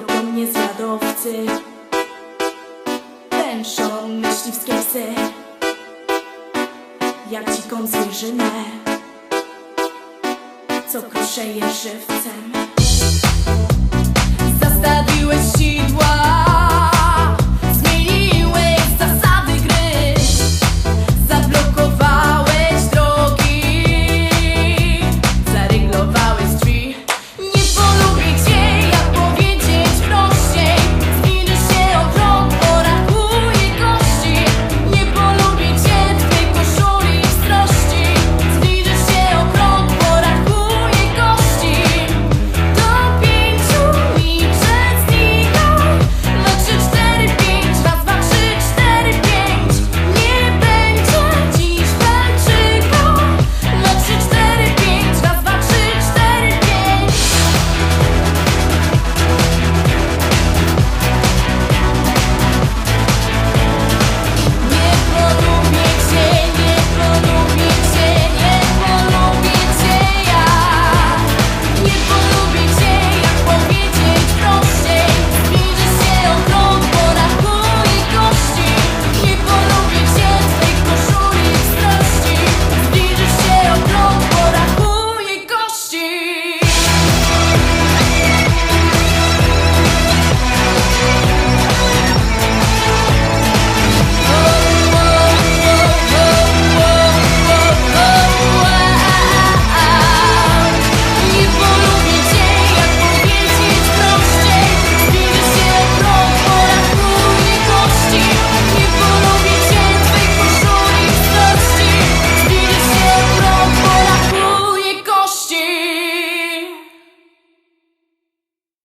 mnie zwiadowcy. Węszą myśliwskie psy Jak dziką zwierzynę. Co kruszeje żywcem.